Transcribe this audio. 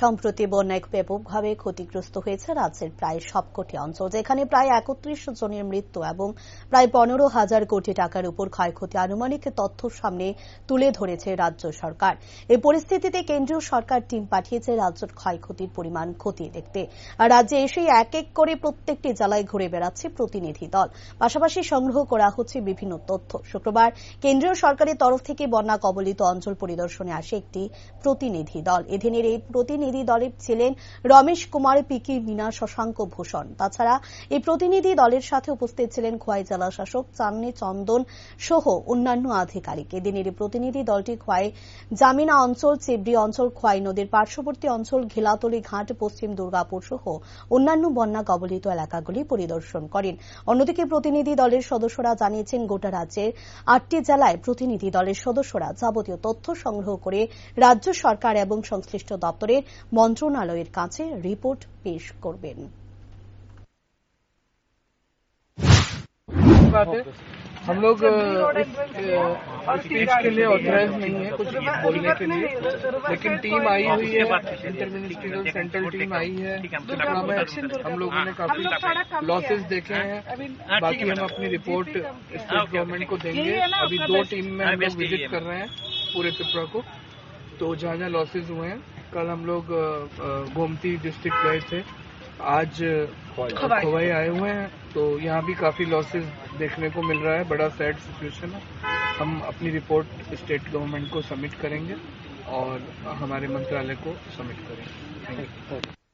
সম্প্রতি বন্যায় ব্যাপকভাবে ক্ষতিগ্রস্ত হয়েছে রাজ্যের প্রায় সবকটি অঞ্চল, যেখানে প্রায় একত্রিশ জনের মৃত্যু এবং প্রায় পনেরো হাজার কোটি টাকার উপর ক্ষয়ক্ষতি আনুমানিক তথ্য সামনে তুলে ধরেছে রাজ্য সরকার। এই পরিস্থিতিতে কেন্দ্রীয় সরকার টিম পাঠিয়েছে রাজ্যের ক্ষয়ক্ষতির পরিমাণ খতিয়ে দেখতে। আর রাজ্যে এসেই এক এক করে প্রত্যেকটি জেলায় ঘুরে বেড়াচ্ছে প্রতিনিধি দল। পাশাপাশি সংগ্রহ করা হচ্ছে বিভিন্ন তথ্য। শুক্রবার কেন্দ্রীয় সরকারের তরফ থেকে বন্যা কবলিত অঞ্চল পরিদর্শনে আসে একটি প্রতিনিধি দল। এদিনের এই প্রতিনিধি দলে ছিলেন রমেশ কুমার, পিকি মিনা, শশাঙ্ক ভূষণ। তাছাড়া এই প্রতিনিধি দলের সাথে উপস্থিত ছিলেন খোয়াই জেলা শাসক চান্নি চন্দন সহ অন্যান্য আধিকারিক। এদিনের প্রতিনিধি দলটি খোয়াই জামিনা অঞ্চল, চেবড়ি অঞ্চল, খোয়াই নদীর পার্শ্ববর্তী অঞ্চল, ঘিলাতলি ঘাট, পশ্চিম দুর্গাপুর সহ অন্যান্য বন্যা কবলিত এলাকাগুলি পরিদর্শন করেন। অন্যদিকে প্রতিনিধি দলের সদস্যরা জানিয়েছেন, গোটা রাজ্যের আটটি জেলায় প্রতিনিধি দলের সদস্যরা যাবতীয় তথ্য সংগ্রহ করে রাজ্য সরকার এবং সংশ্লিষ্ট দপ্তরের মন্ত্রণালয়ের কাছে রিপোর্ট পেশ করবেন बात है हम लोग स्पीच के लिए ऑथराइज नहीं है कुछ बोलने के लिए लेकिन टीम आई हुई है इंटरमिनिस्ट्रियल सेंट्रल टीम आई है त्रिपुरा में हम लोगों ने काफी लॉसेस देखे हैं बाकी हम अपनी रिपोर्ट स्टेट गवर्नमेंट को देंगे अभी दो टीम में हम लोग विजिट कर रहे हैं पूरे त्रिपुरा को तो जहाँ जहाँ लॉसेज हुए हैं कल हम लोग गोमती डिस्ट्रिक्ट गए थे। आज खवाई। आए हुए हैं। तो यहाँ भी काफ़ी लॉसेस देखने को मिल रहा है। बड़ा सैड सिचुएशन है। हम अपनी रिपोर्ट स्टेट गवर्नमेंट को सबमिट करेंगे और हमारे मंत्रालय को सबमिट करेंगे। Thank you.